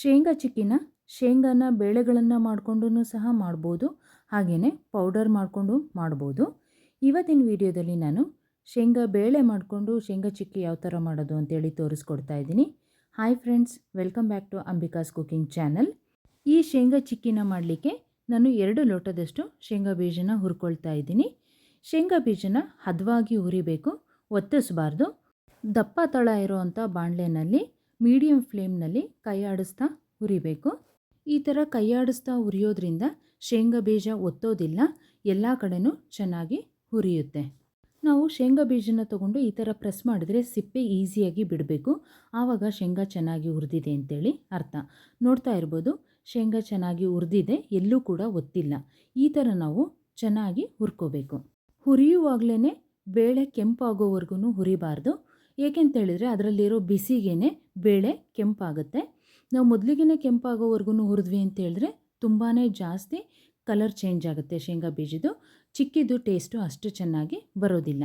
ಶೇಂಗಾ ಚಿಕ್ಕಿನ ಶೇಂಗಾನ ಬೇಳೆಗಳನ್ನು ಮಾಡಿಕೊಂಡು ಸಹ ಮಾಡ್ಬೋದು. ಹಾಗೆಯೇ ಪೌಡರ್ ಮಾಡಿಕೊಂಡು ಮಾಡ್ಬೋದು. ಇವತ್ತಿನ ವಿಡಿಯೋದಲ್ಲಿ ನಾನು ಶೇಂಗಾ ಬೇಳೆ ಮಾಡಿಕೊಂಡು ಶೇಂಗಾ ಚಿಕ್ಕಿ ಯಾವ ಥರ ಮಾಡೋದು ಅಂತೇಳಿ ತೋರಿಸ್ಕೊಡ್ತಾ ಇದ್ದೀನಿ. Hi friends welcome back to Ambika's cooking channel ಈ ಶೇಂಗಾ ಚಿಕ್ಕಿನ ಮಾಡಲಿಕ್ಕೆ ನಾನು ಎರಡು ಲೋಟದಷ್ಟು ಶೇಂಗಾ ಬೀಜನ ಹುರ್ಕೊಳ್ತಾ ಇದ್ದೀನಿ. ಶೇಂಗಾ ಬೀಜನ ಹದವಾಗಿ ಹುರಿಬೇಕು, ಒತ್ತಿಸಬಾರ್ದು. ದಪ್ಪ ತಳ ಇರೋವಂಥ ಬಾಣಲೆನಲ್ಲಿ ಮೀಡಿಯಮ್ ಫ್ಲೇಮ್ನಲ್ಲಿ ಕೈಯಾಡಿಸ್ತಾ ಹುರಿಬೇಕು ಈ ಥರ ಕೈಯಾಡಿಸ್ತಾ ಹುರಿಯೋದ್ರಿಂದ ಶೇಂಗಾ ಬೀಜ ಒತ್ತೋದಿಲ್ಲ, ಎಲ್ಲ ಕಡೆನೂ ಚೆನ್ನಾಗಿ ಹುರಿಯುತ್ತೆ ನಾವು ಶೇಂಗಾ ಬೀಜನ ತೊಗೊಂಡು ಈ ಥರ ಪ್ರೆಸ್ ಮಾಡಿದ್ರೆ ಸಿಪ್ಪೆ ಈಸಿಯಾಗಿ ಬಿಡಬೇಕು. ಆವಾಗ ಶೇಂಗಾ ಚೆನ್ನಾಗಿ ಹುರಿದಿದೆ ಅಂತೇಳಿ ಅರ್ಥ. ನೋಡ್ತಾ ಇರ್ಬೋದು, ಶೇಂಗಾ ಚೆನ್ನಾಗಿ ಹುರಿದಿದೆ ಎಲ್ಲೂ ಕೂಡ ಒತ್ತಿಲ್ಲ. ಈ ಥರ ನಾವು ಚೆನ್ನಾಗಿ ಹುರ್ಕೋಬೇಕು. ಹುರಿಯುವಾಗಲೇ ಬೇಳೆ ಕೆಂಪಾಗೋವರೆಗೂ ಹುರಿಬಾರ್ದು. ಏಕೆಂತೇಳಿದರೆ ಅದರಲ್ಲಿರೋ ಬಿಸಿಗೇನೆ ಬೇಳೆ ಕೆಂಪಾಗುತ್ತೆ. ನಾವು ಮೊದಲಿಗೆ ಕೆಂಪಾಗೋವರೆಗೂ ಹುರಿದ್ವಿ ಅಂತ ಹೇಳಿದ್ರೆ ತುಂಬಾ ಜಾಸ್ತಿ ಕಲರ್ ಚೇಂಜ್ ಆಗುತ್ತೆ ಶೇಂಗಾ ಬೀಜದ್ದು. ಚಿಕ್ಕಿದ್ದು ಟೇಸ್ಟು ಅಷ್ಟು ಚೆನ್ನಾಗಿ ಬರೋದಿಲ್ಲ.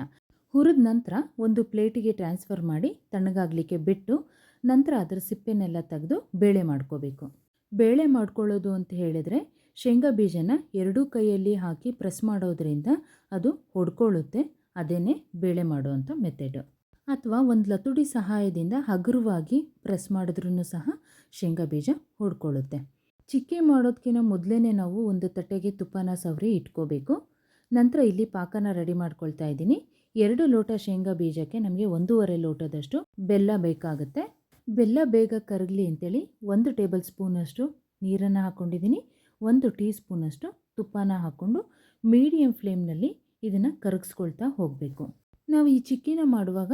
ಹುರಿದ ನಂತರ ಒಂದು ಪ್ಲೇಟಿಗೆ ಟ್ರಾನ್ಸ್ಫರ್ ಮಾಡಿ ತಣ್ಣಗಾಗಲಿಕ್ಕೆ ಬಿಟ್ಟು ನಂತರ ಅದರ ಸಿಪ್ಪೆನೆಲ್ಲ ತೆಗೆದು ಬೇಳೆ ಮಾಡ್ಕೋಬೇಕು. ಬೇಳೆ ಮಾಡ್ಕೊಳ್ಳೋದು ಅಂತ ಹೇಳಿದರೆ ಶೇಂಗಾ ಬೀಜನ ಎರಡೂ ಕೈಯಲ್ಲಿ ಹಾಕಿ ಪ್ರೆಸ್ ಮಾಡೋದ್ರಿಂದ ಅದು ಹೊಡ್ಕೊಳ್ಳುತ್ತೆ. ಅದೇನೇ ಬೇಳೆ ಮಾಡುವಂಥ ಮೆಥಡು ಅಥವಾ ಒಂದು ಲತುಡಿ ಸಹಾಯದಿಂದ ಹಗುರವಾಗಿ ಪ್ರೆಸ್ ಮಾಡಿದ್ರೂ ಸಹ ಶೇಂಗಾ ಬೀಜ ಹೊಡ್ಕೊಳ್ಳುತ್ತೆ. ಚಿಕ್ಕಿ ಮಾಡೋದಕ್ಕಿಂತ ಮೊದಲೇ ನಾವು ಒಂದು ತಟ್ಟೆಗೆ ತುಪ್ಪನ ಸವರಿ ಇಟ್ಕೋಬೇಕು. ನಂತರ ಇಲ್ಲಿ ಪಾಕನ ರೆಡಿ ಮಾಡ್ಕೊಳ್ತಾ ಇದ್ದೀನಿ. ಎರಡು ಲೋಟ ಶೇಂಗಾ ಬೀಜಕ್ಕೆ ನಮಗೆ ಒಂದೂವರೆ ಲೋಟದಷ್ಟು ಬೆಲ್ಲ ಬೇಕಾಗುತ್ತೆ. ಬೆಲ್ಲ ಬೇಗ ಕರಗಲಿ ಅಂತೇಳಿ ಒಂದು ಟೇಬಲ್ ಸ್ಪೂನಷ್ಟು ನೀರನ್ನು ಹಾಕ್ಕೊಂಡಿದ್ದೀನಿ ಒಂದು ಟೀ ಸ್ಪೂನಷ್ಟು ತುಪ್ಪನ ಹಾಕ್ಕೊಂಡು ಮೀಡಿಯಮ್ ಫ್ಲೇಮ್ನಲ್ಲಿ ಇದನ್ನು ಕರಗಿಸ್ಕೊಳ್ತಾ ಹೋಗಬೇಕು. ನಾವು ಈ ಚಿಕ್ಕಿನ ಮಾಡುವಾಗ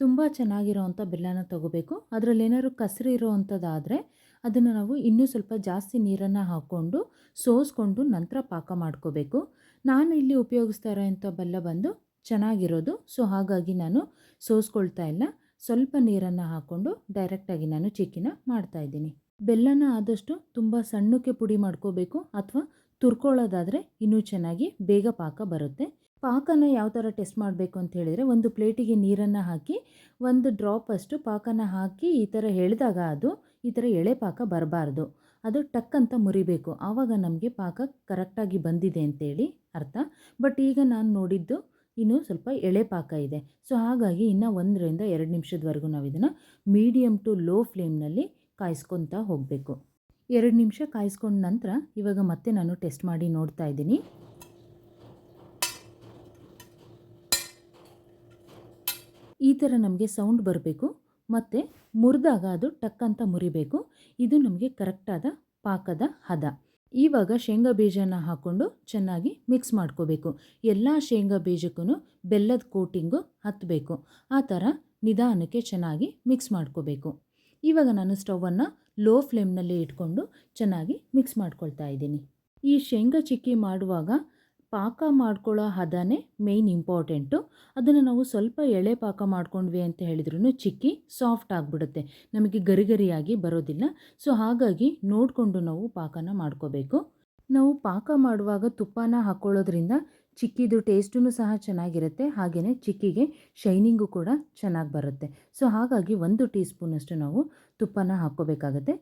ತುಂಬ ಚೆನ್ನಾಗಿರೋವಂಥ ಬೆಲ್ಲನ ತಗೋಬೇಕು. ಅದರಲ್ಲಿ ಏನಾದ್ರು ಕಸರು ಇರೋವಂಥದ್ದಾದರೆ ಅದನ್ನು ನಾವು ಇನ್ನೂ ಸ್ವಲ್ಪ ಜಾಸ್ತಿ ನೀರನ್ನು ಹಾಕ್ಕೊಂಡು ಸೋಸ್ಕೊಂಡು ನಂತರ ಪಾಕ ಮಾಡ್ಕೋಬೇಕು. ನಾನು ಇಲ್ಲಿ ಉಪಯೋಗಿಸ್ತಾ ಇರೋಂಥ ಬೆಲ್ಲ ಬಂದು ಚೆನ್ನಾಗಿರೋದು. ಸೊ, ಹಾಗಾಗಿ ನಾನು ಸೋಸ್ಕೊಳ್ತಾ ಇಲ್ಲ. ಸ್ವಲ್ಪ ನೀರನ್ನು ಹಾಕ್ಕೊಂಡು ಡೈರೆಕ್ಟಾಗಿ ನಾನು ಚಿಕ್ಕಿನ ಮಾಡ್ತಾಯಿದ್ದೀನಿ ಬೆಲ್ಲನ ಆದಷ್ಟು ತುಂಬ ಸಣ್ಣಕ್ಕೆ ಪುಡಿ ಮಾಡ್ಕೋಬೇಕು ಅಥವಾ ತುರ್ಕೊಳ್ಳೋದಾದರೆ ಇನ್ನೂ ಚೆನ್ನಾಗಿ ಬೇಗ ಪಾಕ ಬರುತ್ತೆ. ಪಾಕನ ಯಾವ ಥರ ಟೆಸ್ಟ್ ಮಾಡಬೇಕು ಅಂತ ಹೇಳಿದರೆ ಒಂದು ಪ್ಲೇಟಿಗೆ ನೀರನ್ನು ಹಾಕಿ, ಒಂದು ಡ್ರಾಪ್ ಅಷ್ಟು ಪಾಕನ ಹಾಕಿ ಈ ಥರ ಎಳೆದಾಗ ಅದು, ಈ ಥರ ಎಳೆ ಪಾಕ ಬರಬಾರ್ದು. ಅದು ಟಕ್ ಅಂತ ಮುರಿಬೇಕು. ಆವಾಗ ನಮಗೆ ಪಾಕ ಕರೆಕ್ಟಾಗಿ ಬಂದಿದೆ ಅಂತೇಳಿ ಅರ್ಥ. ಬಟ್ ಈಗ ನಾನು ನೋಡಿದ್ದು ಇನ್ನೂ ಸ್ವಲ್ಪ ಎಳೆ ಪಾಕ ಇದೆ. ಸೊ ಹಾಗಾಗಿ ಇನ್ನು ಒಂದರಿಂದ ಎರಡು ನಿಮಿಷದವರೆಗೂ ನಾವು ಇದನ್ನು ಮೀಡಿಯಮ್ ಟು ಲೋ ಫ್ಲೇಮ್ನಲ್ಲಿ ಕಾಯಿಸ್ಕೊತಾ ಹೋಗಬೇಕು. ಎರಡು ನಿಮಿಷ ಕಾಯಿಸ್ಕೊಂಡ ನಂತರ ಇವಾಗ ಮತ್ತೆ ನಾನು ಟೆಸ್ಟ್ ಮಾಡಿ ನೋಡ್ತಾ ಇದ್ದೀನಿ. ಈ ಥರ ನಮಗೆ ಸೌಂಡ್ ಬರಬೇಕು ಮತ್ತು ಮುರಿದಾಗ ಅದು ಟಕ್ ಅಂತ ಮುರಿಬೇಕು. ಇದು ನಮಗೆ ಕರೆಕ್ಟಾದ ಪಾಕದ ಹದ. ಇವಾಗ ಶೇಂಗಾ ಬೀಜನ ಹಾಕ್ಕೊಂಡು ಚೆನ್ನಾಗಿ ಮಿಕ್ಸ್ ಮಾಡ್ಕೋಬೇಕು. ಎಲ್ಲ ಶೇಂಗಾ ಬೀಜಕ್ಕೂ ಬೆಲ್ಲದ ಕೋಟಿಂಗು ಹತ್ತಬೇಕು ಆ ಥರ ನಿಧಾನಕ್ಕೆ ಚೆನ್ನಾಗಿ ಮಿಕ್ಸ್ ಮಾಡ್ಕೋಬೇಕು. ಇವಾಗ ನಾನು ಸ್ಟವನ್ನು ಲೋ ಫ್ಲೇಮ್ನಲ್ಲಿ ಇಟ್ಕೊಂಡು ಚೆನ್ನಾಗಿ ಮಿಕ್ಸ್ ಮಾಡ್ಕೊಳ್ತಾ ಇದ್ದೀನಿ. ಈ ಶೇಂಗಾ ಚಿಕ್ಕಿ ಮಾಡುವಾಗ ಪಾಕ ಮಾಡ್ಕೊಳ್ಳೋ ಹದನೇ ಮೇಯ್ನ್ ಇಂಪಾರ್ಟೆಂಟು ಅದನ್ನು ನಾವು ಸ್ವಲ್ಪ ಎಳೆ ಪಾಕ ಮಾಡ್ಕೊಂಡ್ವಿ ಅಂತ ಹೇಳಿದ್ರೂ ಚಿಕ್ಕಿ ಸಾಫ್ಟ್ ಆಗಿಬಿಡುತ್ತೆ. ನಮಗೆ ಗರಿಗರಿಯಾಗಿ ಬರೋದಿಲ್ಲ. ಸೊ ಹಾಗಾಗಿ ನೋಡಿಕೊಂಡು ನಾವು ಪಾಕನ ಮಾಡ್ಕೋಬೇಕು. ನಾವು ಪಾಕ ಮಾಡುವಾಗ ತುಪ್ಪನ ಹಾಕ್ಕೊಳ್ಳೋದ್ರಿಂದ ಚಿಕ್ಕಿದು ಟೇಸ್ಟೂ ಸಹ ಚೆನ್ನಾಗಿರುತ್ತೆ. ಹಾಗೆಯೇ ಚಿಕ್ಕಿಗೆ ಶೈನಿಂಗು ಕೂಡ ಚೆನ್ನಾಗಿ ಬರುತ್ತೆ. ಸೊ ಹಾಗಾಗಿ ಒಂದು ಟೀ ಸ್ಪೂನಷ್ಟು ನಾವು ತುಪ್ಪನ ಹಾಕ್ಕೋಬೇಕಾಗತ್ತೆ.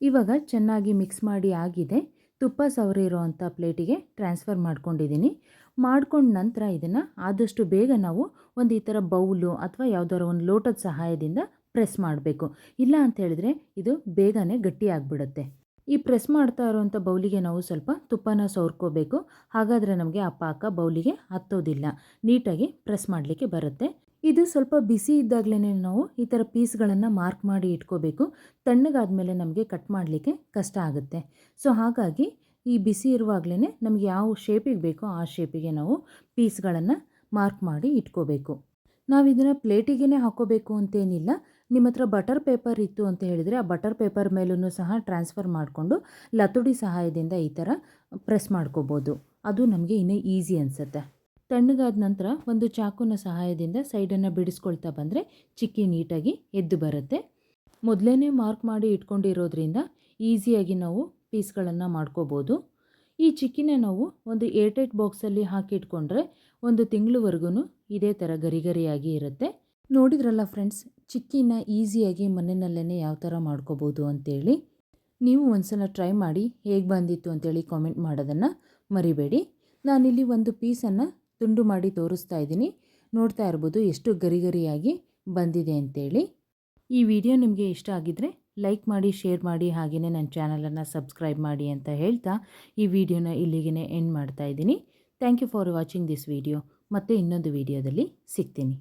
ಇವಾಗ ಚೆನ್ನಾಗಿ ಮಿಕ್ಸ್ ಮಾಡಿ ಆಗಿದೆ. ತುಪ್ಪ ಸವರಿರೋ ಅಂಥ ಪ್ಲೇಟಿಗೆ ಟ್ರಾನ್ಸ್ಫರ್ ಮಾಡ್ಕೊಂಡಿದ್ದೀನಿ. ಮಾಡ್ಕೊಂಡ ನಂತರ ಇದನ್ನು ಆದಷ್ಟು ಬೇಗ ನಾವು ಒಂದು ಈ ಥರ ಬೌಲು ಅಥವಾ ಯಾವುದಾದ್ರು ಒಂದು ಲೋಟದ ಸಹಾಯದಿಂದ ಪ್ರೆಸ್ ಮಾಡಬೇಕು. ಇಲ್ಲ ಅಂತ ಹೇಳಿದ್ರೆ ಇದು ಬೇಗನೆ ಗಟ್ಟಿಯಾಗಿಬಿಡುತ್ತೆ ಈ ಪ್ರೆಸ್ ಮಾಡ್ತಾ ಇರೋವಂಥ ಬೌಲಿಗೆ ನಾವು ಸ್ವಲ್ಪ ತುಪ್ಪನ ಸವರ್ಕೋಬೇಕು. ಹಾಗಾದರೆ ನಮಗೆ ಆ ಪಾಕ ಬೌಲಿಗೆ ಹತ್ತೋದಿಲ್ಲ. ನೀಟಾಗಿ ಪ್ರೆಸ್ ಮಾಡಲಿಕ್ಕೆ ಬರುತ್ತೆ. ಇದು ಸ್ವಲ್ಪ ಬಿಸಿ ಇದ್ದಾಗಲೇ ನಾವು ಈ ಥರ ಪೀಸ್ಗಳನ್ನು ಮಾರ್ಕ್ ಮಾಡಿ ಇಟ್ಕೋಬೇಕು. ತಣ್ಣಗಾದ್ಮೇಲೆ ನಮಗೆ ಕಟ್ ಮಾಡಲಿಕ್ಕೆ ಕಷ್ಟ ಆಗುತ್ತೆ. ಸೊ, ಹಾಗಾಗಿ ಈ ಬಿಸಿ ಇರುವಾಗಲೇ ನಮಗೆ ಯಾವ ಶೇಪಿಗೆ ಬೇಕೋ ಆ ಶೇಪಿಗೆ ನಾವು ಪೀಸ್ಗಳನ್ನು ಮಾರ್ಕ್ ಮಾಡಿ ಇಟ್ಕೋಬೇಕು. ನಾವು ಇದನ್ನು ಪ್ಲೇಟಿಗೆ ಹಾಕೋಬೇಕು ಅಂತೇನಿಲ್ಲ. ನಿಮ್ಮ ಹತ್ರ ಬಟರ್ ಪೇಪರ್ ಇತ್ತು ಅಂತ ಹೇಳಿದರೆ ಆ ಬಟರ್ ಪೇಪರ್ ಮೇಲೂ ಸಹ ಟ್ರಾನ್ಸ್ಫರ್ ಮಾಡಿಕೊಂಡು ಲತುಡಿ ಸಹಾಯದಿಂದ ಈ ಥರ ಪ್ರೆಸ್ ಮಾಡ್ಕೋಬೋದು. ಅದು ನಮಗೆ ಇನ್ನೂ ಈಸಿ ಅನಿಸುತ್ತೆ. ತಣ್ಣಗಾದ ನಂತರ ಒಂದು ಚಾಕುನ ಸಹಾಯದಿಂದ ಸೈಡನ್ನು ಬಿಡಿಸ್ಕೊಳ್ತಾ ಬಂದರೆ ಚಿಕ್ಕಿ ನೀಟಾಗಿ ಎದ್ದು ಬರುತ್ತೆ. ಮೊದಲೇ ಮಾರ್ಕ್ ಮಾಡಿ ಇಟ್ಕೊಂಡಿರೋದ್ರಿಂದ ಈಸಿಯಾಗಿ ನಾವು ಪೀಸ್ಗಳನ್ನು ಮಾಡ್ಕೋಬೋದು. ಈ ಚಿಕ್ಕಿನ ನಾವು ಒಂದು ಏರ್ಟೈಟ್ ಬಾಕ್ಸಲ್ಲಿ ಹಾಕಿಟ್ಕೊಂಡ್ರೆ ಒಂದು ತಿಂಗಳವರೆಗೂ ಇದೇ ಥರ ಗರಿಗರಿಯಾಗಿ ಇರುತ್ತೆ. ನೋಡಿದ್ರಲ್ಲ ಫ್ರೆಂಡ್ಸ್, ಚಿಕ್ಕಿನ ಈಸಿಯಾಗಿ ಮನೆಯಲ್ಲೇ ಯಾವ ಥರ ಮಾಡ್ಕೋಬೋದು ಅಂತೇಳಿ ನೀವು ಒಂದ್ಸಲ ಟ್ರೈ ಮಾಡಿ ಹೇಗೆ ಬಂದಿತ್ತು ಅಂತೇಳಿ ಕಾಮೆಂಟ್ ಮಾಡೋದನ್ನು ಮರಿಬೇಡಿ. ನಾನಿಲ್ಲಿ ಒಂದು ಪೀಸನ್ನು ತುಂಡು ಮಾಡಿ ತೋರಿಸ್ತಾ ಇದ್ದೀನಿ. ನೋಡ್ತಾ ಇರ್ಬೋದು ಎಷ್ಟು ಗರಿಗರಿಯಾಗಿ ಬಂದಿದೆ ಅಂತೇಳಿ. ಈ ವಿಡಿಯೋ ನಿಮಗೆ ಇಷ್ಟ ಆಗಿದ್ದರೆ ಲೈಕ್ ಮಾಡಿ, ಶೇರ್ ಮಾಡಿ ಹಾಗೆಯೇ ನನ್ನ ಚಾನಲನ್ನು ಸಬ್ಸ್ಕ್ರೈಬ್ ಮಾಡಿ ಅಂತ ಹೇಳ್ತಾ ಈ ವಿಡಿಯೋನ ಇಲ್ಲಿಗೆ ಎಂಡ್ ಮಾಡ್ತಾ ಇದ್ದೀನಿ. Thank you for watching this video. ಮತ್ತೆ ಇನ್ನೊಂದು ವಿಡಿಯೋದಲ್ಲಿ ಸಿಗ್ತೀನಿ.